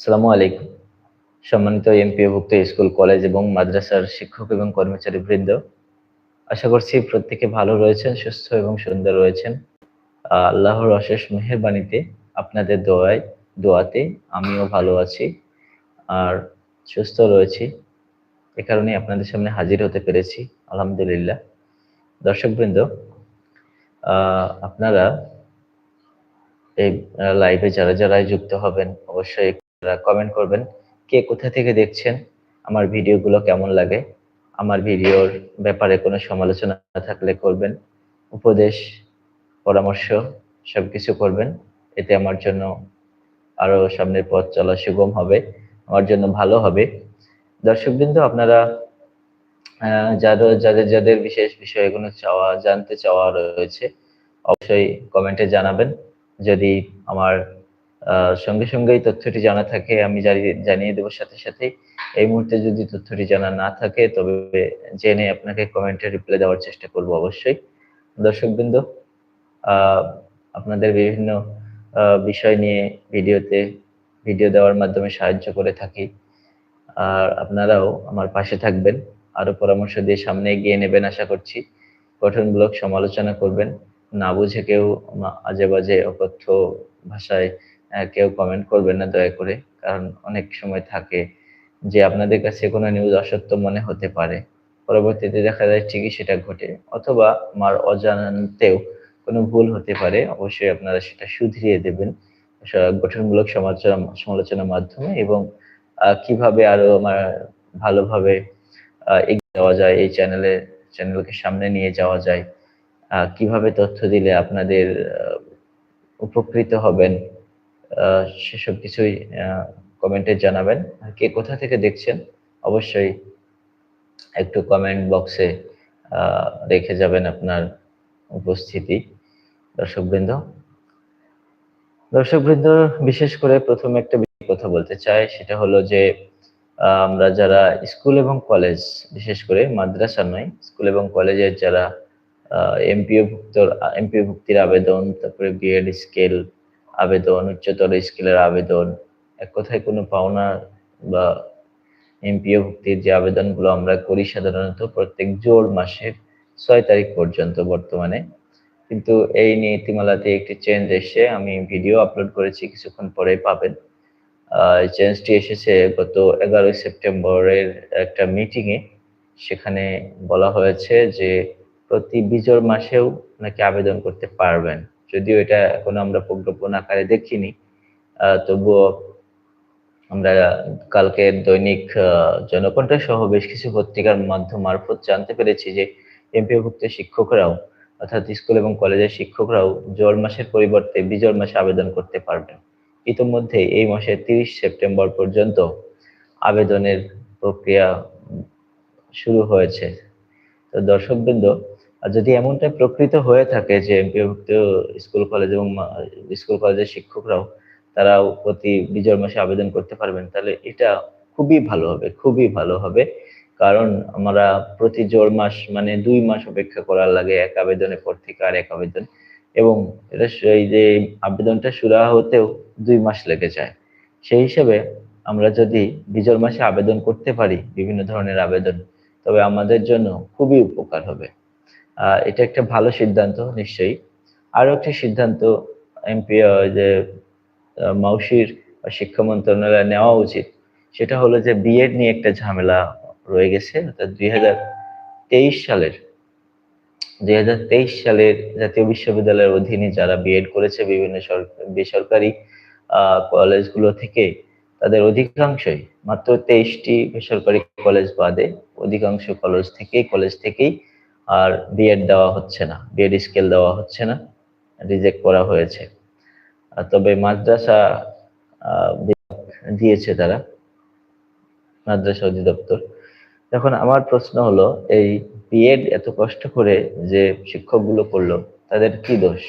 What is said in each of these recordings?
আসসালামু আলাইকুম। সম্মানিত এমপিওভুক্ত স্কুল, কলেজ এবং মাদ্রাসার শিক্ষক এবং কর্মচারী বৃন্দ, আশা করছি প্রত্যেকে ভালো রয়েছেন, সুস্থ এবং সুন্দর রয়েছেন। আল্লাহর অশেষ মেহেরবানিতে আপনাদের দোয়ায়, দোয়াতে আমিও ভালো আছি আর সুস্থ রয়েছি। এ কারণে আপনাদের সামনে হাজির হতে পেরেছি, আলহামদুলিল্লাহ। দর্শকবৃন্দ আপনারা এই লাইভে যারা যারা যুক্ত হবেন, অবশ্যই কমেন্ট করবেন কে কোথা থেকে দেখছেন, আমার ভিডিওগুলো কেমন লাগে, আমার ভিডিওর ব্যাপারে কোনো সমালোচনা থাকলে করবেন, উপদেশ, পরামর্শ সবকিছু করবেন, এতে আমার জন্য আরও সামনের পথ চলা সুগম হবে, আমার জন্য ভালো হবে। দর্শকবৃন্দ, আপনারা যাদের যাদের যাদের বিশেষ বিষয়গুলো চাওয়া, জানতে চাওয়া রয়েছে, অবশ্যই কমেন্টে জানাবেন। যদি আমার আহ, সঙ্গে সঙ্গেই তথ্যটি জানা থাকে আমি জানি- জানিয়ে দেবো সাথে সাথে এই মুহূর্তে যদি তথ্যটি জানা না থাকে তবে জেনে আপনাকে কমেন্টে রিপ্লাই দেওয়ার চেষ্টা করব অবশ্যই। দর্শকবৃন্দ আপনাদের বিভিন্ন বিষয় নিয়ে ভিডিওতে ভিডিও দেওয়ার মাধ্যমে সাহায্য করে থাকি। আর আপনারাও আমার পাশে থাকবেন। আরও পরামর্শ দিয়ে সামনে এগিয়ে নেবেন আশা করছি। গঠনমূলক সমালোচনা করবেন। না বুঝে কেউ আজে বাজে অকথ্য ভাষায় কেউ কমেন্ট করবেন না, দয়া করে। কারণ অনেক সময় থাকে যে আপনাদের কাছে কোনো নিউজ অসত্য মনে হতে পারে। পরবর্তীতে দেখা যায় ঠিকই সেটা ঘটে। অথবা আমার অজান্তেও কোনো ভুল হতে পারে, অবশ্যই আপনারা সেটা শুধরিয়ে দেবেন। গঠনমূলক সমালোচনা, সমালোচনার মাধ্যমে এবং কীভাবে আরও আমার ভালোভাবে এগিয়ে যাওয়া যায়, এই চ্যানেলে, চ্যানেলকে সামনে নিয়ে যাওয়া যায়। কীভাবে তথ্য দিলে আপনাদের উপকৃত হবেন সেসব কিছুই কমেন্টে জানাবেন। কে কোথা থেকে দেখছেন, অবশ্যই একটু কমেন্ট বক্সে রেখে যাবেন আপনার উপস্থিতি। দর্শকবৃন্দ দর্শকবৃন্দ, বিশেষ করে প্রথম একটা কথা বলতে চাই, সেটা হলো যে আমরা যারা স্কুল এবং কলেজ, বিশেষ করে মাদ্রাসা নয়, স্কুল এবং কলেজের যারা এমপিও ভুক্ত এমপিও ভুক্তির আবেদন, তারপরে বিএড স্কেল আবেদন, উচ্চতর স্কেলের আবেদন, এক কথায় কোনো পাওনা বা এমপিও ভুক্তির যে আবেদনগুলো আমরা করি সাধারণত প্রত্যেক জোর মাসের ছয় তারিখ পর্যন্ত বর্তমানে। কিন্তু এই নীতিমালাতে একটি চেঞ্জ এসে আমি ভিডিও আপলোড করেছি, কিছুক্ষণ পরেই পাবেন। চেঞ্জটি এসেছে গত এগারোই সেপ্টেম্বরের একটা মিটিংয়ে। সেখানে বলা হয়েছে যে প্রতি বিজোর মাসেও নাকি আবেদন করতে পারবেন। যদিও এটা এখনও আমরা প্রজ্ঞাপন আকারে দেখিনি তবুও আমরা কালকে দৈনিক জনকণ্ঠ সহ বেশ কিছু পত্রিকার মাধ্যম মারফত জানতে পেরেছি যে এমপিওভুক্ত শিক্ষকরাও অর্থাৎ স্কুল এবং কলেজের শিক্ষকরাও জোর মাসের পরিবর্তে বিজোর মাসে আবেদন করতে পারবেন। ইতোমধ্যে এই মাসের তিরিশ সেপ্টেম্বর পর্যন্ত আবেদনের প্রক্রিয়া শুরু হয়েছে। তো দর্শকবৃন্দ আর যদি এমনটা প্রকৃত হয়ে থাকে যে এমপিওভুক্ত স্কুল কলেজ এবং স্কুল কলেজের শিক্ষকরাও তারাও প্রতি বিজয় মাসে আবেদন করতে পারবেন, তাহলে এটা খুবই ভালো হবে, খুবই ভালো হবে। কারণ আমরা প্রতি জোর মাস মানে দুই মাস অপেক্ষা করার লাগে এক আবেদনের পর থেকে আর এক আবেদন। এবং এটা এই যে আবেদনটা শুরু হতেও দুই মাস লেগে যায়। সেই হিসেবে আমরা যদি বিজয় মাসে আবেদন করতে পারি বিভিন্ন ধরনের আবেদন, তবে আমাদের জন্য খুবই উপকার হবে। এটা একটা ভালো সিদ্ধান্ত, নিশ্চয়ই। আরও একটি সিদ্ধান্ত এমপি যে মাউসির শিক্ষা মন্ত্রণালয় নেওয়া উচিত। সেটা হলো যে, বিএড নিয়ে একটা ঝামেলা রয়ে গেছে, অর্থাৎ দুই হাজার তেইশ সালের, দুই হাজার তেইশ সালের জাতীয় বিশ্ববিদ্যালয়ের অধীনে যারা বিএড করেছে বিভিন্ন বেসরকারি কলেজগুলো থেকে, তাদের অধিকাংশই, মাত্র তেইশটি বেসরকারি কলেজ বাদে, অধিকাংশ কলেজ থেকেই কলেজ থেকেই আর বিএড দেওয়া হচ্ছে না বিএড স্কেল দেওয়া হচ্ছে না রিজেক্ট করা হয়েছে। তবে মাদ্রাসা দিয়েছে তারা, মাদ্রাসা অধিদপ্তর। এখন আমার প্রশ্ন হলো, এই বিএড এত কষ্ট করে যে শিক্ষকগুলো করল তাদের কি দোষ?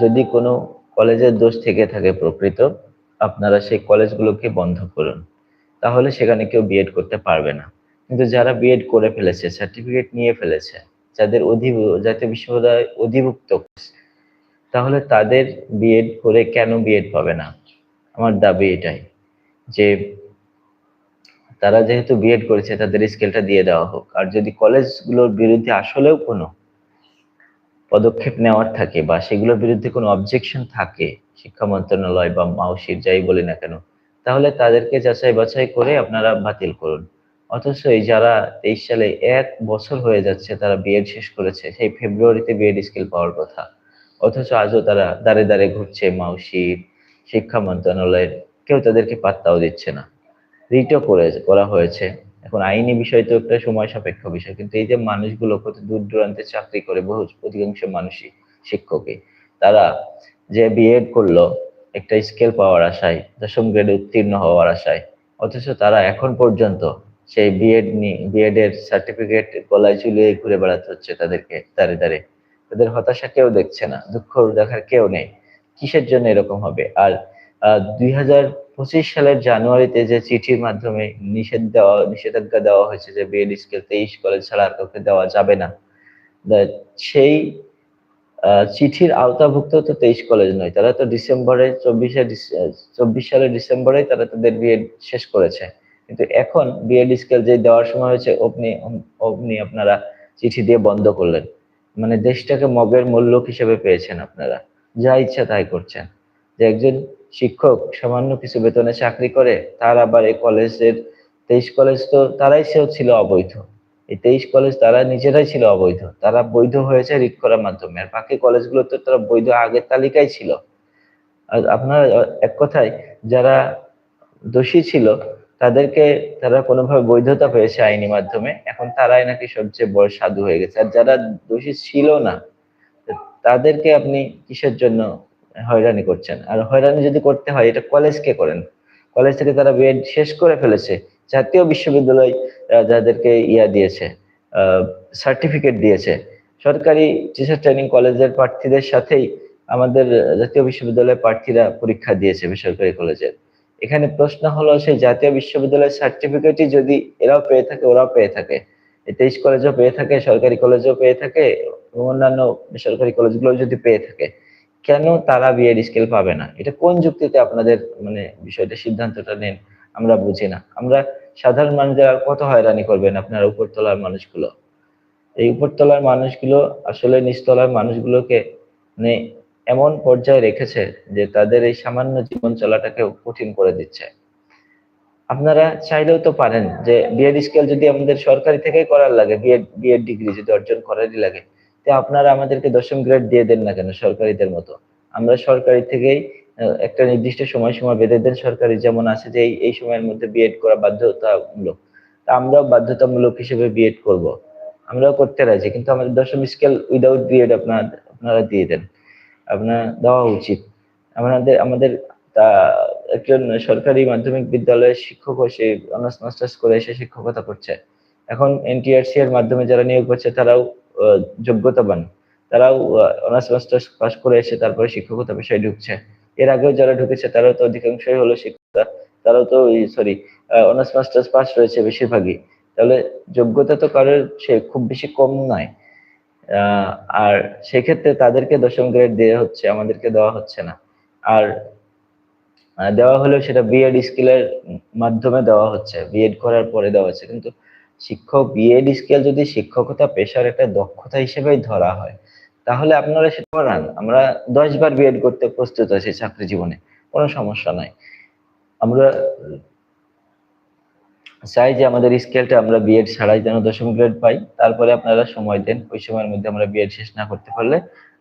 যদি কোনো কলেজের দোষ থেকে থাকে প্রকৃত, আপনারা সেই কলেজগুলোকে বন্ধ করুন, তাহলে সেখানে কেউ বিএড করতে পারবে না। কিন্তু যারা বিএড করে ফেলেছে সার্টিফিকেট নিয়ে ফেলেছে, যাদের অধিব, জাতীয় বিশ্ববিদ্যালয় অধিভুক্ত তাহলে তাদের বিএড করে কেন বিএড পাবে না? আমার দাবি এটাই যে তারা যেহেতু বিএড করেছে, তাদের স্কেলটা দিয়ে দেওয়া হোক। আর যদি কলেজগুলোর বিরুদ্ধে আসলেও কোনো পদক্ষেপ নেওয়ার থাকে বা সেগুলোর বিরুদ্ধে কোনো অবজেকশন থাকে, শিক্ষা মন্ত্রণালয় বা মাউসির, যাই বলি না কেন, তাহলে তাদেরকে যাচাই বাছাই করে আপনারা বাতিল করুন। অথচ এই যারা তেইশ সালে এক বছর হয়ে যাচ্ছে তারা বিএড শেষ করেছে, সেই ফেব্রুয়ারিতে বিএড স্কিল পাওয়ার কথা। অথচ আজও তারা দাঁড়ে দাঁড়ে ঘুরছে মাউসি, শিক্ষা মন্ত্রণালয়ের কেউ তাদেরকে পাত্তাও দিচ্ছে না। রিটও করে, করা হয়েছে। এখন আইনি বিষয় তো একটা সময় সাপেক্ষ বিষয়, কিন্তু এই যে মানুষগুলো কত দূর দূরান্তে চাকরি করে, বহু, অধিকাংশ মানুষই শিক্ষকই। তারা যে বিএড করল, একটা স্কেল পাওয়ার আশায়, দশম গ্রেডে উত্তীর্ণ হওয়ার আশায়, অথচ তারা এখন পর্যন্ত সেই বিএড নিয়ে বিএড এর সার্টিফিকেট গলায় ঝুলিয়ে ঘুরে বেড়াতে হচ্ছে তাদেরকে দাঁড়ে দাঁড়ে। তাদের হতাশা কেউ দেখছে না, দুঃখ দেখার কেউ নেই। কিসের জন্য এরকম হবে? আর দুই হাজার পঁচিশ সালের জানুয়ারিতে যে চিঠির মাধ্যমে নিষেধ দেওয়া, নিষেধাজ্ঞা দেওয়া হয়েছে যে বিএড স্কেল তেইশ কলেজ ছাড়া আর কাউকে দেওয়া যাবে না সেই চিঠির আওতাভুক্ত তো তেইশ কলেজ নয়, তারা তো ডিসেম্বরে চব্বিশে চব্বিশ সালের ডিসেম্বরে তারা তাদের বিএড শেষ করেছে। কিন্তু এখন বিএড স্কেল যে দেওয়ার সময় হয়েছে অমনি অমনি আপনারা চিঠি দিয়ে বন্ধ করলেন। মানে দেশটাকে মগের মূল্য হিসেবে পেয়েছেন আপনারা। যা ইচ্ছা তাই করছেন। যে একজন শিক্ষক সামান্য কিছু বেতনে চাকরি করে, তার আবার এই কলেজের তেইশ কলেজ তো তারাই সেও ছিল অবৈধ। এই তেইশ কলেজ তারা নিজেরাই ছিল অবৈধ। তারা বৈধ হয়েছে রিট করার মাধ্যমে। আর বাকি কলেজগুলো তো তারা বৈধ আগের তালিকায় ছিল। আর আপনারা এক কথায়, যারা দোষী ছিল তাদেরকে তারা কোনোভাবে বৈধতা পেয়েছে আইনি মাধ্যমে, এখন তারাই নাকি সবচেয়ে বড় সাধু হয়ে গেছে। আর যারা দোষী ছিল না, তাদেরকে আপনি কিসের জন্য হয়রানি করছেন? আর হয়রানি যদি করতে হয়, এটা কলেজকে করেন? কলেজ থেকে তারা বিএড শেষ করে ফেলেছে। জাতীয় বিশ্ববিদ্যালয় যাদেরকে ইয়া দিয়েছে সার্টিফিকেট দিয়েছে। সরকারি টিচার ট্রেনিং কলেজের প্রার্থীদের সাথেই আমাদের জাতীয় বিশ্ববিদ্যালয়ের প্রার্থীরা পরীক্ষা দিয়েছে বেসরকারি কলেজের এখানে প্রশ্ন হলো, সেই জাতীয় বিশ্ববিদ্যালয়ের সার্টিফিকেটই যদি এরাও পেয়ে থাকে, ওরাও পেয়ে থাকে। তেইশ কলেজও পেয়ে থাকে, সরকারি কলেজও পেয়ে থাকে, এবং অন্যান্য বেসরকারি কলেজগুলো যদি পেয়ে থাকে। কেন তারা বিএড স্কেল পাবে না? এটা কোন যুক্তিতে আপনাদের মানে বিষয়টা, সিদ্ধান্তটা নেন, আমরা বুঝি না। আমরা সাধারণ মানুষ আর কত হয়রানি করবেন আপনার উপরতলার মানুষগুলো? এই উপরতলার মানুষগুলো, আসলে নিচতলার মানুষগুলোকে মানে এমন পর্যায়ে রেখেছে যে তাদের এই সামান্য জীবন চলাটাকে কঠিন করে দিচ্ছে। আপনারা চাইলেও তো পারেন যে বিএড স্কেল যদি আমাদের সরকারি থেকেই করার লাগে বিএড বিএড ডিগ্রি যদি অর্জন করারই লাগে, তো আপনারা আমাদেরকে দশম গ্রেড দিয়ে দেন না কেন সরকারিদের মতো? আমরা সরকারি থেকেই একটা নির্দিষ্ট সময়সীমা বেঁধে দেন সরকারি। যেমন আছে যে এই সময়ের মধ্যে বিএড করা বাধ্যতামূলক। তা আমরাও বাধ্যতামূলক হিসেবে বিএড করব। আমরাও করতে রাজি, কিন্তু আমাদের দশম স্কেল উইদাউট বিএড আপনার, আপনারা দিয়ে দেন। আপনার দেওয়া উচিত। আমাদের আমাদের তা একজন সরকারি মাধ্যমিক বিদ্যালয়ের শিক্ষক সে অনার্স, মাস্টার্স করে এসে শিক্ষকতা করছে। এখন এনটিআরসি এর মাধ্যমে যারা নিয়োগ করছে, তারাও যোগ্যতাবান। তারাও অনার্স, মাস্টার্স পাস করে এসে তারপরে শিক্ষকতা বিষয়ে ঢুকছে। এর আগেও যারা ঢুকেছে, তারাও তো অধিকাংশই হলো শিক্ষকতা। তারাও তো সরি অনার্স, মাস্টার্স পাস রয়েছে বেশিরভাগই। তাহলে যোগ্যতা তো কারোর সে খুব বেশি কম নয়। আর সেক্ষেত্রে তাদেরকে দশম গ্রেড দেওয়া হচ্ছে, আমাদেরকে দেওয়া হচ্ছে না। আর দেওয়া হলেও সেটা বিএড স্কেলের মাধ্যমে দেওয়া হচ্ছে। বিএড করার পরে দেওয়া হচ্ছে। কিন্তু শিক্ষক বিএড স্কেল যদি শিক্ষকতা, পেশার একটা দক্ষতা হিসেবেই ধরা হয়, তাহলে আপনারা সেটা করান। আমরা দশ বার বিএড করতে প্রস্তুত আছি চাকরি জীবনে। কোনো সমস্যা নাই। আমরা চাই যে আমাদের স্কেলটা আমরা বিএড ছাড়াই যেন দশম গ্রেড পাই। তারপরে আপনারা সময় দেন, ওই সময়ের মধ্যে আমরা বিএড শেষ না করতে পারলে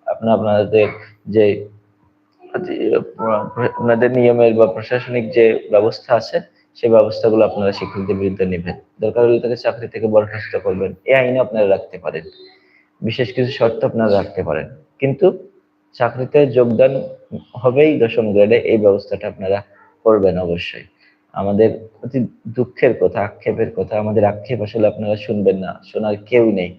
আপনারা আপনাদের যে আপনাদের নিয়মের বা প্রশাসনিক যে ব্যবস্থা আছে, সেই ব্যবস্থাগুলো আপনারা শিক্ষকদের বিরুদ্ধে নেবেন। দরকার হলে তাকে চাকরি থেকে বরখাস্ত করবেন। এই আইনে আপনারা রাখতে পারেন। বিশেষ কিছু শর্ত আপনারা রাখতে পারেন। কিন্তু চাকরিতে যোগদান হবেই দশম গ্রেডে এই ব্যবস্থাটা আপনারা করবেন অবশ্যই। আমাদের অতি দুঃখের কথা, আক্ষেপের কথা। আমাদের আক্ষেপ আসলে আপনারা শুনবেন না, শোনার কেউ নেই।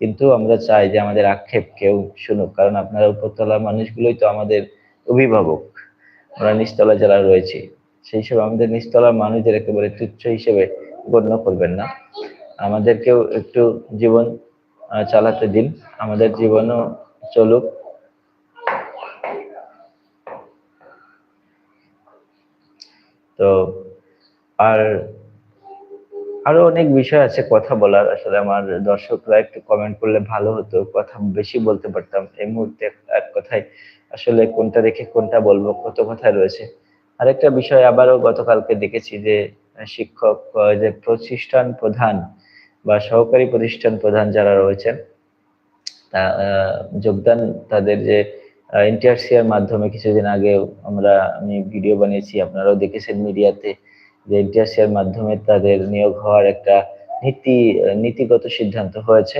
কিন্তু আমরা চাই যে আমাদের আক্ষেপ কেউ শুনুক, কারণ আপনারা উপরতলার মানুষগুলোই তো আমাদের অভিভাবক। আমরা নিচতলা যারা রয়েছে, সেই হিসেবে আমাদের নিচতলার মানুষদের একেবারে তুচ্ছ হিসেবে গণ্য করবেন না। আমাদেরকেও একটু জীবন চালাতে দিন। আমাদের জীবনও চলুক। তো আর আরও অনেক বিষয় আছে কথা বলার। আসলে আমার দর্শকরা একটু কমেন্ট করলে ভালো হতো, কথা বেশি বলতে পারতাম। এই মুহূর্তে এক কথায় আসলে কোনটা রেখে কোনটা বলব, কত কথা রয়েছে। আরেকটা বিষয় আবারও গতকালকে দেখেছি যে শিক্ষক যে প্রতিষ্ঠান প্রধান বা সহকারী প্রতিষ্ঠান প্রধান যারা রয়েছেন যোগদান তাদের যে এনটিআরসি এর মাধ্যমে কিছুদিন আগে আমরা, আমি ভিডিও বানিয়েছি, আপনারাও দেখেছেন মিডিয়াতে। যে এর মাধ্যমে তাদের নিয়োগ হওয়ার একটা নীতি, নীতিগত সিদ্ধান্ত হয়েছে।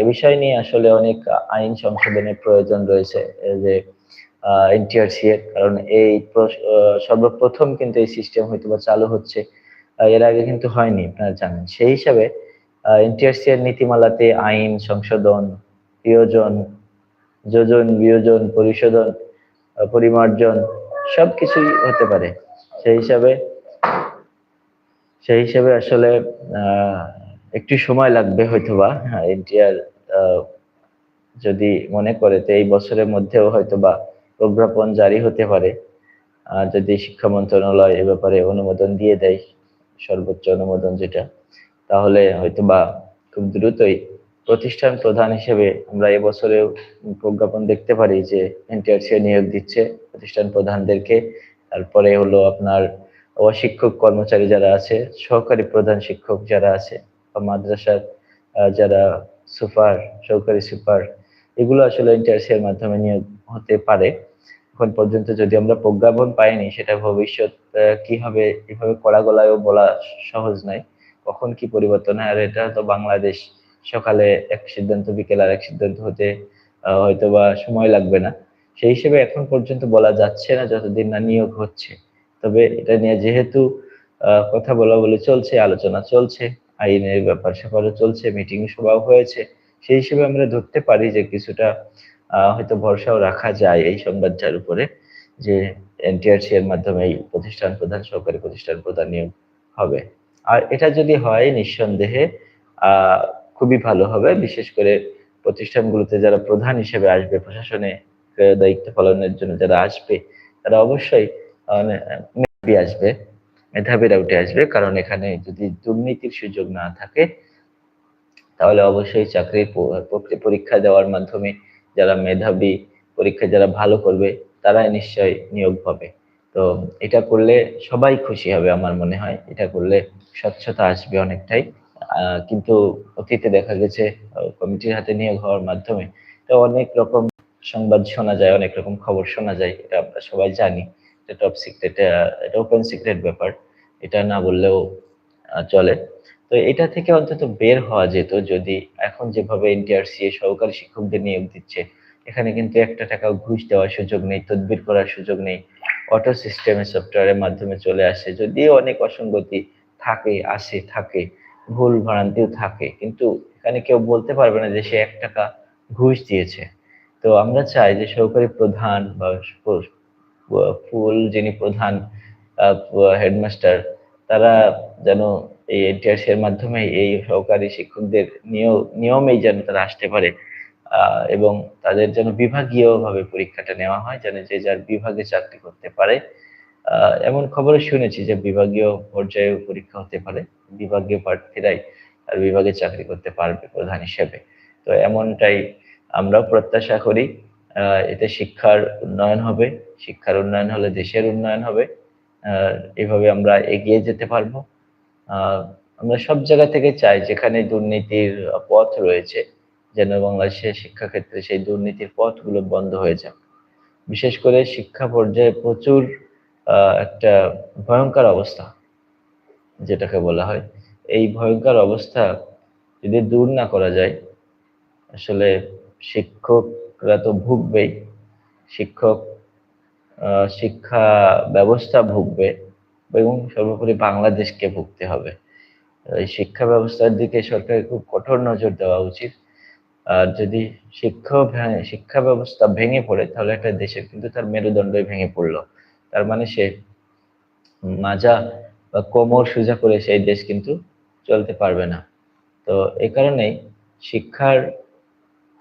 এ বিষয় নিয়ে আসলে অনেক আইন সংশোধনের প্রয়োজন রয়েছে যে এনটিআরসি এর। কারণ এই সর্বপ্রথম কিন্তু এই সিস্টেম হয়তো বা চালু হচ্ছে এর আগে কিন্তু হয়নি, আপনারা জানেন। সেই হিসাবে এনটিআরসি এর নীতিমালাতে আইন সংশোধন, প্রিয়োজন, যোজন, বিয়োজন, পরিশোধন পরিমার্জন সবকিছুই হতে পারে। সেই হিসাবে সেই হিসেবে আসলে একটু সময় লাগবে হয়তোবা। এনটিআর যদি মনে করে তো এই বছরের মধ্যেও হয়তোবা প্রজ্ঞাপন জারি হতে পারে। যদি শিক্ষা মন্ত্রণালয় এ ব্যাপারে অনুমোদন দিয়ে দেয়, সর্বোচ্চ অনুমোদন যেটা, তাহলে হয়তোবা খুব দ্রুতই প্রতিষ্ঠান প্রধান হিসেবে আমরা এবছরেও প্রজ্ঞাপন দেখতে পারি যে এনটিআরসি নিয়োগ দিচ্ছে প্রতিষ্ঠান প্রধানদেরকে। তারপরে হলো আপনার অশিক্ষক কর্মচারী যারা আছে সহকারী প্রধান শিক্ষক যারা আছে বা মাদ্রাসার যারা সুপার সহকারী সুপার এগুলো আসলে এনটিআরসি এর মাধ্যমে নিয়োগ হতে পারে। এখন পর্যন্ত যদি আমরা প্রজ্ঞাপন পাইনি সেটা ভবিষ্যৎ কি হবে এভাবে কড়া গলায়ও বলা সহজ নয়। কখন কি পরিবর্তন হয় আর এটা তো বাংলাদেশ সকালে এক সিদ্ধান্ত বিকেল আর এক সিদ্ধান্ত হতে আহ, হয়তোবা সময় লাগবে না। সেই হিসেবে এখন পর্যন্ত বলা যাচ্ছে না যতদিন না নিয়োগ হচ্ছে। তবে এটা নিয়ে যেহেতু কথা বলা বলে চলছে, আলোচনা চলছে, আইনের ব্যাপার স্যাপারও চলছে মিটিং সভাও হয়েছে, সেই হিসেবে আমরা ধরতে পারি যে কিছুটা হয়তো ভরসাও রাখা যায় এই সংবাদটার উপরে, যে এনটিআরসি এর মাধ্যমে এই প্রতিষ্ঠান প্রধান সহকারী প্রতিষ্ঠান প্রধান নিয়োগ হবে। আর এটা যদি হয় নিঃসন্দেহে খুবই ভালো হবে, বিশেষ করে প্রতিষ্ঠানগুলোতে যারা প্রধান হিসেবে আসবে, প্রশাসনে দায়িত্ব পালনের জন্য যারা আসবে, তারা অবশ্যই মেধাবী আসবে, মেধাবীরা উঠে আসবে। কারণ এখানে যদি দুর্নীতির সুযোগ না থাকে, তাহলে অবশ্যই চাকরির পরীক্ষা দেওয়ার মাধ্যমে যারা মেধাবী, পরীক্ষা যারা ভালো করবে, তারাই নিশ্চয়ই নিয়োগ পাবে। তো এটা করলে সবাই খুশি হবে আমার মনে হয়। এটা করলে স্বচ্ছতা আসবে অনেকটাই। কিন্তু অতীতে দেখা গেছে কমিটির হাতে নিয়োগ হওয়ার মাধ্যমে তো অনেক রকম সংবাদ শোনা যায়, অনেক রকম খবর শোনা যায়, এটা আমরা সবাই জানি। এটা টপ সিক্রেট এটা ওপেন সিক্রেট ব্যাপার। এটা না বললেও চলে। তো এটা থেকে অন্তত বের হওয়া যেত যদি এখন যেভাবে এনটিআরসি সহকারী শিক্ষকদের নিয়োগ দিচ্ছে, এখানে কিন্তু একটা টাকাও ঘুষ দেওয়ার সুযোগ নেই, তদবির করার সুযোগ নেই অটো সিস্টেমের সফটওয়্যারের মাধ্যমে চলে আসে। যদিও অনেক অসঙ্গতি থাকে, আসে, থাকে, ভুল ভ্রান্তিও থাকে, কিন্তু এখানে কেউ বলতে পারবে না যে সে এক টাকা ঘুষ দিয়েছে। তো আমরা চাই যে সহকারী প্রধান বা ফুল যিনি প্রধান হেডমাস্টার, তারা যেন এই এনটিআরসি এর মাধ্যমে এই সহকারী শিক্ষকদের নিয়ম নিয়মেই যেন তারা আসতে পারে এবং তাদের যেন বিভাগীয় ভাবে পরীক্ষাটা নেওয়া হয় যেন যে যার বিভাগে চাকরি করতে পারে। এমন খবরও শুনেছি যে বিভাগীয় পর্যায়ে পরীক্ষা হতে পারে, বিভাগীয় প্রার্থীরাই আর বিভাগে চাকরি করতে পারবে প্রধান হিসেবে। তো এমনটাই আমরাও প্রত্যাশা করি। এতে শিক্ষার উন্নয়ন হবে। শিক্ষার উন্নয়ন হলে দেশের উন্নয়ন হবে। এভাবে আমরা এগিয়ে যেতে পারব। আমরা সব জায়গা থেকে চাই যেখানে দুর্নীতির পথ রয়েছে, যেন বাংলাদেশের শিক্ষাক্ষেত্রে সেই দুর্নীতির পথগুলো বন্ধ হয়ে যাক। বিশেষ করে শিক্ষা পর্যায়ে প্রচুর একটা ভয়ঙ্কর অবস্থা, যেটাকে বলা হয়। এই ভয়ঙ্কর অবস্থা যদি দূর না করা যায়, আসলে শিক্ষকরা তো ভুগবেই। শিক্ষক শিক্ষা ব্যবস্থা ভুগবে এবং সর্বোপরি বাংলাদেশকে ভুগতে হবে। শিক্ষা ব্যবস্থার দিকে সরকারের খুব কঠোর নজর দেওয়া উচিত। আর যদি শিক্ষা শিক্ষা ব্যবস্থা ভেঙে পড়ে, তাহলে একটা দেশের কিন্তু তার মেরুদণ্ডই ভেঙে পড়ল। তার মানে সে মাজা বা কোমর সোজা করে সেই দেশ কিন্তু চলতে পারবে না। তো এই কারণেই শিক্ষার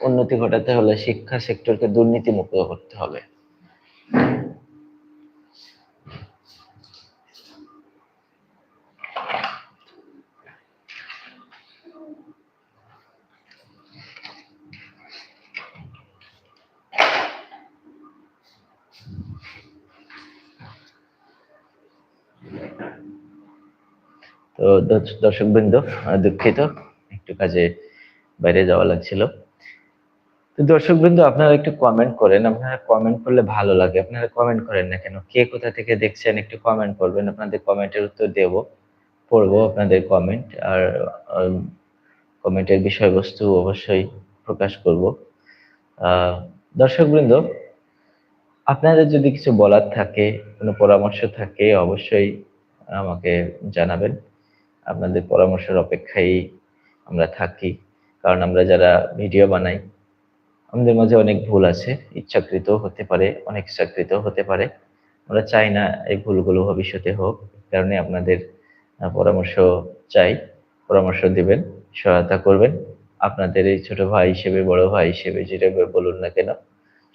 উন্নতি ঘটাতে হলে শিক্ষা সেক্টরকে দুর্নীতিমুক্ত করতে হবে। তো দর্শক বৃন্দ দুঃখিত, একটু কাজে বাইরে যাওয়া লাগছিল। দর্শক বৃন্দ আপনারা একটু কমেন্ট করেন। আপনারা কমেন্ট করলে ভালো লাগে। আপনারা কমেন্ট করেন না কেন? কে কোথা থেকে দেখছেন একটু কমেন্ট করবেন। আপনাদের কমেন্টের উত্তর দেব, পড়ব আপনাদের কমেন্ট আর কমেন্টের বিষয়বস্তু অবশ্যই প্রকাশ করব। দর্শক বৃন্দ আপনাদের যদি কিছু বলার থাকে, কোনো পরামর্শ থাকে, অবশ্যই আমাকে জানাবেন। আপনাদের পরামর্শের অপেক্ষায় আমরা থাকি, কারণ আমরা যারা ভিডিও বানাই আমাদের মাঝে অনেক ভুল আছে। ইচ্ছাকৃত হতে পারে, অনেক ইচ্ছাকৃত হতে পারে। আমরা চাই না এই ভুলগুলো ভবিষ্যতে হোক কারণে আপনাদের পরামর্শ চাই। পরামর্শ দিবেন, সহায়তা করবেন। আপনাদের এই ছোট ভাই হিসেবে, বড় ভাই হিসেবে যেটা বলুন না কেন,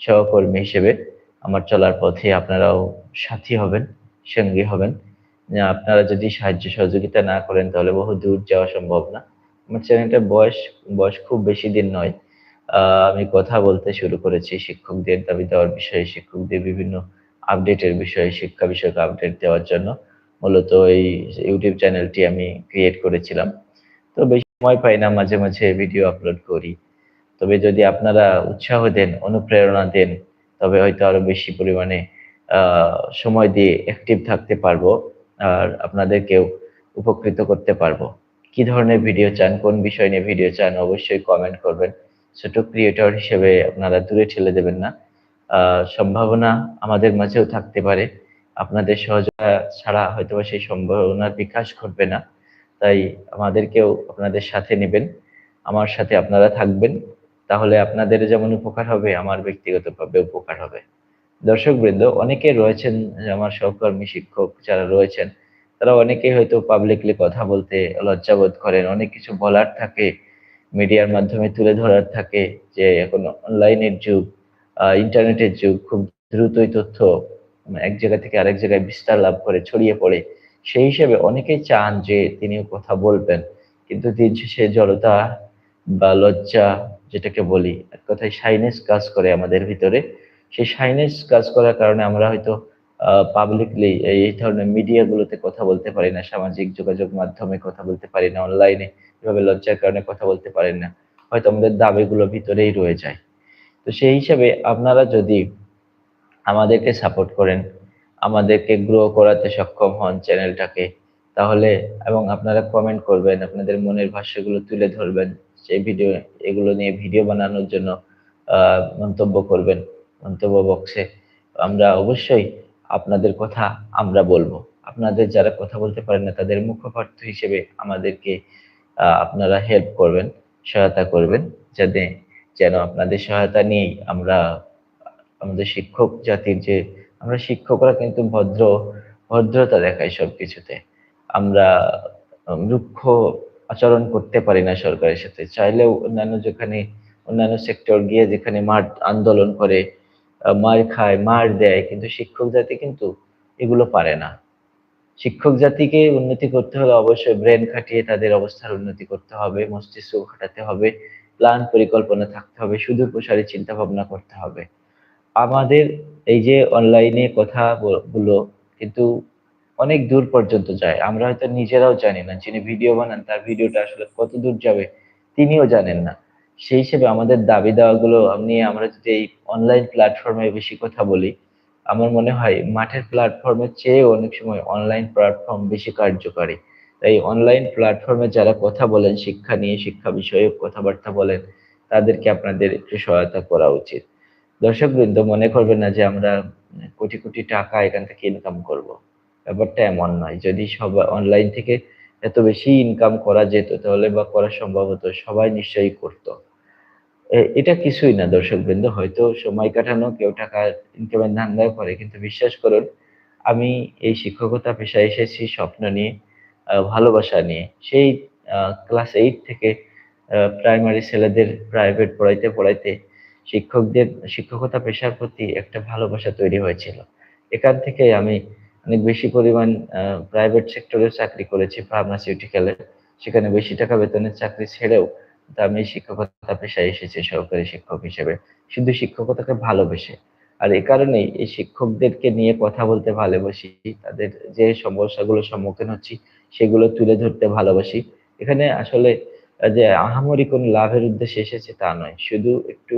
সহকর্মী হিসেবে আমার চলার পথে আপনারাও সাথী হবেন, সঙ্গী হবেন। আপনারা যদি সাহায্য সহযোগিতা না করেন তাহলে বহু দূর যাওয়া সম্ভব না। আমার চ্যানেলটার বয়স বয়স খুব বেশি দিন নয়। আমি কথা বলতে শুরু করেছি শিক্ষকদের দাবি দেওয়ার বিষয়ে, শিক্ষকদের বিভিন্ন আপডেটের বিষয়ে, শিক্ষা বিষয়ক আপডেট দেওয়ার জন্য। মূলত এই ইউটিউব চ্যানেলটি আমি ক্রিয়েট করেছিলাম। তো বেশি সময় পাই না, মাঝে মাঝে ভিডিও আপলোড করি। তবে যদি আপনারা উৎসাহ দেন, অনুপ্রেরণা দেন, তবে হয়তো আরও বেশি পরিমাণে সময় দিয়ে অ্যাক্টিভ থাকতে পারব আর আপনাদেরকেও উপকৃত করতে পারব। কি ধরনের ভিডিও চান, কোন বিষয় নিয়ে ভিডিও চান, অবশ্যই কমেন্ট করবেন। ছোট ক্রিয়েটর হিসেবে আপনারা দূরে ঠেলে দেবেন না। সম্ভাবনা আমাদের মাঝেও থাকতে পারে। আপনাদের সহযোগিতা ছাড়া হয়তো সেই সম্ভাবনার বিকাশ ঘটবে না। তাই আমাদেরকেও আপনাদের সাথে নেবেন। আমার সাথে আপনারা থাকবেন। তাহলে আপনাদের যেমন উপকার হবে, আমার ব্যক্তিগতভাবে উপকার হবে। দর্শক বৃন্দ অনেকে রয়েছেন, আমার সহকর্মী, শিক্ষক যারা রয়েছেন, তারা অনেকেই হয়তো পাবলিকলি কথা বলতে লজ্জাবোধ করেন। অনেক কিছু বলার থাকে। মিডিয়ার মাধ্যমে তুলে ধরার থাকে যে এখন অনলাইনের যুগ ইন্টারনেটের যুগ, খুব দ্রুতই তথ্য এক জায়গা থেকে আরেক জায়গায় বিস্তার লাভ করে ছড়িয়ে পড়ে। সেই হিসেবে অনেকেই চান যে তিনিও কথা বলবেন। কিন্তু দিন শেষে জড়তা বা লজ্জা, যেটাকে বলি, এক কথায় সাইনেস কাজ করে আমাদের ভিতরে। সেই সাইনেস কাজ করার কারণে আমরা হয়তো পাবলিকলি এই ধরনের মিডিয়াগুলোতে কথা বলতে পারি না। সামাজিক যোগাযোগ মাধ্যমে কথা বলতে পারি না। অনলাইনে এভাবে লজ্জার কারণে কথা বলতে পারেন না। হয়তো আমাদের দাবিগুলো ভিতরেই রয়ে যায়। তো সেই হিসাবে আপনারা যদি আমাদেরকে সাপোর্ট করেন, আমাদেরকে গ্রো করাতে সক্ষম হন চ্যানেলটাকে তাহলে এবং আপনারা কমেন্ট করবেন, আপনাদের মনের ভাষ্যগুলো তুলে ধরবেন, সেই ভিডিও এগুলো নিয়ে ভিডিও বানানোর জন্য মন্তব্য করবেন মন্তব্য বক্সে আমরা অবশ্যই আপনাদের কথা আমরা বলব। আপনাদের যারা কথা বলতে পারেন না, তাদের মুখপাত্র হিসেবে আমাদেরকে আপনারা হেল্প করবেন, সহায়তা করবেন, যাতে যেন আপনাদের সহায়তা নিয়েই আমরা, আমাদের শিক্ষক জাতির যে, আমরা শিক্ষকরা কিন্তু ভদ্র, ভদ্রতা দেখাই সব কিছুতে আমরা রুক্ষ আচরণ করতে পারি না সরকারের সাথে। চাইলেও অন্যান্য যেখানে, অন্যান্য সেক্টর গিয়ে যেখানে মাঠ আন্দোলন করে মার খায়, মার দেয়, কিন্তু শিক্ষক জাতি কিন্তু এগুলো পারে না। শিক্ষক জাতিকে উন্নতি করতে হলে অবশ্যই ব্রেন খাটিয়ে তাদের অবস্থার উন্নতি করতে হবে, মস্তিষ্ক খাটাতে হবে প্ল্যান পরিকল্পনা থাকতে হবে, সুদূর প্রসারী চিন্তা ভাবনা করতে হবে। আমাদের এই যে অনলাইনে কথা গুলো কিন্তু অনেক দূর পর্যন্ত যায়। আমরা হয়তো নিজেরাও জানি না। যিনি ভিডিও বানান, তার ভিডিওটা আসলে কত দূর যাবে, তিনিও জানেন না। সেই হিসেবে আমাদের দাবি দাওয়াগুলো নিয়ে আমরা যদি এই অনলাইন প্ল্যাটফর্মে বেশি কথা বলি, আমার মনে হয় মাঠের প্ল্যাটফর্মের চেয়ে অনেক সময় অনলাইন প্ল্যাটফর্ম বেশি কার্যকারী। তাই অনলাইন প্ল্যাটফর্মে যারা কথা বলেন, শিক্ষা নিয়ে, শিক্ষা বিষয়ক কথাবার্তা বলেন, তাদেরকে আপনাদের একটু সহায়তা করা উচিত। দর্শক বৃন্দ মনে করবেন না যে আমরা কোটি কোটি টাকা এখান থেকে ইনকাম করব। ব্যাপারটা এমন নয়। যদি সবাই অনলাইন থেকে এত বেশি ইনকাম করা যেত তাহলে বা করা সম্ভব হতো, সবাই নিশ্চয়ই করত। এটা কিছুই না দর্শক বৃন্দ হয়তো সময় কাটানো, কেউ টাকা ইনকামের ধান্দায় করে কিন্তু বিশ্বাস করুন, আমি এই শিক্ষকতা পেশায় এসেছি স্বপ্ন নিয়ে ভালোবাসা নিয়ে। সেই ক্লাস এইট থেকে প্রাইমারি ছেলেদের প্রাইভেট পড়াইতে পড়াইতে শিক্ষকদের, শিক্ষকতা পেশার প্রতি একটা ভালোবাসা তৈরি হয়েছিল। এখান থেকে আমি অনেক বেশি পরিমাণ প্রাইভেট সেক্টরে চাকরি করেছি ফার্মাসিউটিক্যালে সেখানে বেশি টাকা বেতনের চাকরি ছেড়েও আমি শিক্ষকতা পেশায় এসেছি সরকারি শিক্ষক হিসেবে। শুধু শিক্ষকতাকে ভালোবেসে। আর এ কারণেই এই শিক্ষকদেরকে নিয়ে কথা বলতে ভালোবাসি, তাদের যে সমস্যাগুলো সম্মুখীন হচ্ছি, সেগুলো তুলে ধরতে ভালোবাসি। এখানে আসলে যে আহামরি কোনো লাভের উদ্দেশ্যে এসেছে তা নয়। শুধু একটু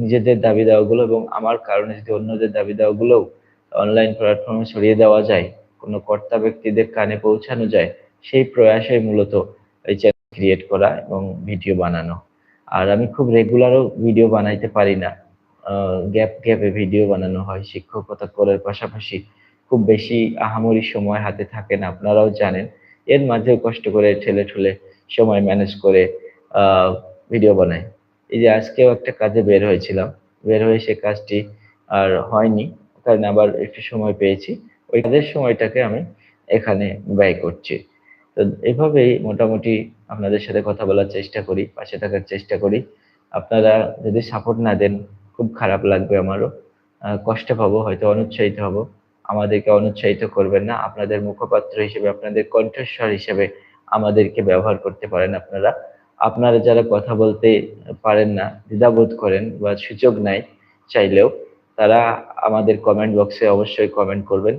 নিজেদের দাবি দাওয়াগুলো এবং আমার কারণে যদি অন্যদের দাবি দাওয়াগুলোও অনলাইন প্ল্যাটফর্মে ছড়িয়ে দেওয়া যায়, কোনো কর্তা ব্যক্তিদের কানে পৌঁছানো যায়, সেই প্রয়াসে মূলত এই ক্রিয়েট করা এবং ভিডিও বানানো। আর আমি খুব রেগুলারও ভিডিও বানাইতে পারি না। গ্যাপ গ্যাপে ভিডিও বানানো হয়, শিক্ষকতা করার পাশাপাশি খুব বেশি আহামরি সময় হাতে থাকে না, আপনারাও জানেন। এর মাঝেও কষ্ট করে ঠেলে ঠুলে সময় ম্যানেজ করে ভিডিও বানাই। এই যে আজকেও একটা কাজে বের হয়েছিলাম। বের হয়ে সে কাজটি আর হয়নি, কারণ আবার একটু সময় পেয়েছি। ওই কাজের সময়টাকে আমি এখানে ব্যয় করছি। তো এভাবেই মোটামুটি আপনাদের সাথে কথা বলার চেষ্টা করি, পাশে থাকার চেষ্টা করি। আপনারা যদি সাপোর্ট না দেন, খুব খারাপ লাগবে আমারও। কষ্ট পাবো, হয়তো অনুৎসাহিত হব। আমাদেরকে অনুৎসাহিত করবেন না। আপনাদের মুখপাত্র হিসেবে, আপনাদের কণ্ঠস্বর হিসেবে আমাদেরকে ব্যবহার করতে পারেন আপনারা। আপনারা যারা কথা বলতে পারেন না, দ্বিধাবোধ করেন বা সুযোগ নাই চাইলেও, তারা আমাদের কমেন্ট বক্সে অবশ্যই কমেন্ট করবেন।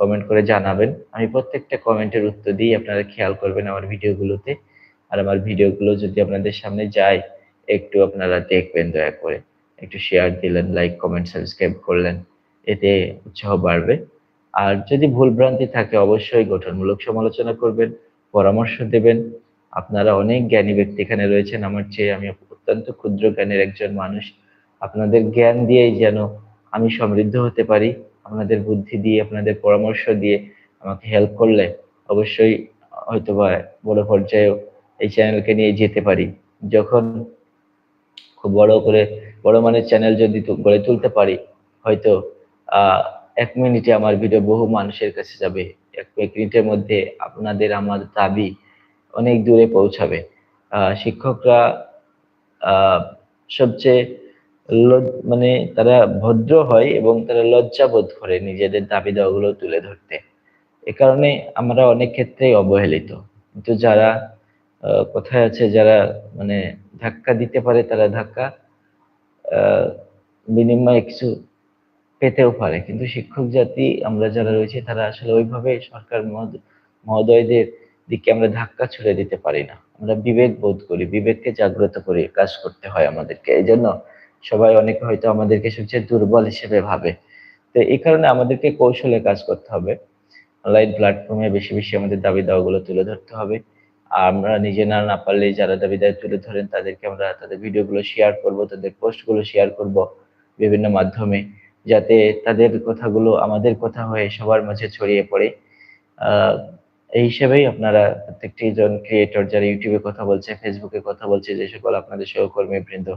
কমেন্ট করে জানাবেন। আমি প্রত্যেকটা কমেন্টের উত্তর দিই আপনারা খেয়াল করবেন আমার ভিডিওগুলোতে আর আমার ভিডিওগুলো যদি আপনাদের সামনে যায়, একটু আপনারা দেখবেন দয়া করে। একটু শেয়ার দিলেন লাইক কমেন্ট সাবস্ক্রাইব করলেন, এতে উৎসাহ বাড়বে। আর যদি ভুল ভ্রান্তি থাকে, অবশ্যই গঠনমূলক সমালোচনা করবেন, পরামর্শ দেবেন। আপনারা অনেক জ্ঞানী ব্যক্তি এখানে রয়েছেন। আমার চেয়ে আমি অত্যন্ত ক্ষুদ্র জ্ঞানের একজন মানুষ। আপনাদের জ্ঞান দিয়েই যেন আমি সমৃদ্ধ হতে পারি, আপনাদের বুদ্ধি দিয়ে, আপনাদের পরামর্শ দিয়ে আমাকে হেল্প করলে অবশ্যই হয়তো বা বড় পর্যায়েও এই চ্যানেলকে নিয়ে যেতে পারি। যখন খুব বড় করে, বড় মানের চ্যানেল যদি গড়ে তুলতে পারি, হয়তো এক মিনিটে আমার ভিডিও বহু মানুষের কাছে যাবে। এক মিনিটের মধ্যে আপনাদের আমার দাবি অনেক দূরে পৌঁছাবে। শিক্ষকরা সবচেয়ে মানে তারা ভদ্র হয় এবং তারা লজ্জা বোধ করে নিজেদের দাবি দেওয়াগুলো তুলে ধরতে। এ কারণে আমরা অনেক ক্ষেত্রেই অবহেলিত। কিন্তু যারা কোথায় আছে যারা মানে ধাক্কা দিতে পারে তারা ধাক্কা বিনিময়ে কিছু পেতেও পারে। কিন্তু শিক্ষক জাতি আমরা যারা রয়েছে তারা আসলে ওইভাবে সরকার মহোদয়দের দিকে আমরা ধাক্কা ছুড়ে দিতে পারি না। আমরা বিবেক বোধ করি, বিবেককে জাগ্রত করি কাজ করতে হয় আমাদেরকে। এই জন্য সবাই অনেকে হয়তো আমাদেরকে সবচেয়ে দুর্বল হিসেবে ভাবে। তো এই কারণে আমাদেরকে কৌশলে কাজ করতে হবে। অনলাইন প্ল্যাটফর্মে বেশি বেশি আমাদের দাবি দাওয়াগুলো তুলে ধরতে হবে। আমরা নিজে না না পারলে যারা দাবি দাবি তুলে ধরেন, তাদেরকে আমরা তাদের ভিডিওগুলো শেয়ার করব, তাদের পোস্টগুলো শেয়ার করব বিভিন্ন মাধ্যমে, যাতে তাদের কথাগুলো আমাদের কথা হয়ে সবার মাঝে ছড়িয়ে পড়ে। এই হিসেবেই আপনারা প্রত্যেকটি জন ক্রিয়েটর যারা ইউটিউবে কথা বলছে ফেসবুকে কথা বলছে, যে সকল আপনাদের সহকর্মী বৃন্দ,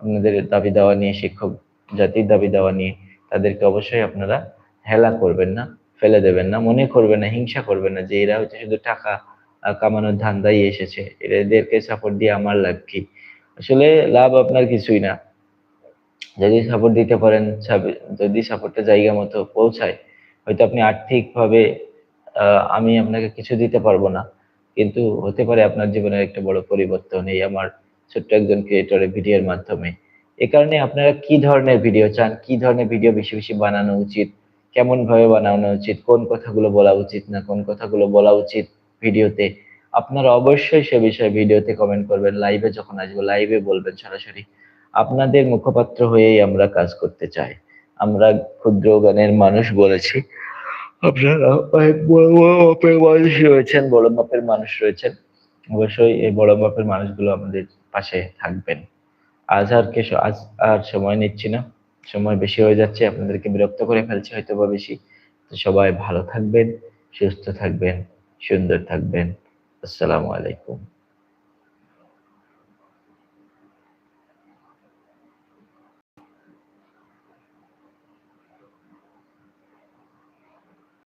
আপনাদের দাবি দেওয়া নিয়ে, শিক্ষক জাতির দাবি দেওয়া নিয়ে, তাদেরকে অবশ্যই আপনারা হেলা করবেন না, ফেলে দেবেন না, মনে করবেন না, হিংসা করবেন না যে এরা হচ্ছে শুধু টাকা কামানোর ধান্দাই এসেছে। এদেরকে সাপোর্ট দিয়ে আমার লাভ কি? আসলে লাভ আপনার কিছুই না। যদি সাপোর্ট দিতে পারেন যদি সাপোর্টটা জায়গা মতো পৌঁছায়, হয়তো আপনি আর্থিকভাবে আমি আপনাকে কিছু দিতে পারব না। কিন্তু হতে পারে আপনার জীবনের একটা বড় পরিবর্তন এই আমার ছোট্ট একজন ক্রিয়েটরের ভিডিওর মাধ্যমে। এ কারণে আপনারা কি ধরনের ভিডিও চান? কি ধরনের ভিডিও বেশি বেশি বানানো উচিত? কেমন ভাবে বানানো উচিত? কোন কথাগুলো বলা উচিত না? কোন কথাগুলো বলা উচিত? ভিডিওতে, আপনারা অবশ্যই সে বিষয়ে ভিডিওতে কমেন্ট করবেন লাইভে যখন আসব লাইভে বলবেন সরাসরি, আপনাদের মুখপাত্র হয়েই আমরা কাজ করতে চাই। আমরা ক্ষুদ্র গানের মানুষ বলেছি। আপনারা বড় মাপের মানুষ রয়েছেন, বড় মাপের মানুষ রয়েছেন। অবশ্যই এই বড় মাপের মানুষগুলো আমাদের পাশে থাকবেন। আজ আর কে আজ আর সময় নিচ্ছি না। সময় বেশি হয়ে যাচ্ছে, আপনাদেরকে বিরক্ত করে ফেলছি হয়তো বা বেশি। তো সবাই ভালো থাকবেন, সুস্থ থাকবেন। সুন্দর থাকবেন। আসসালামু আলাইকুম।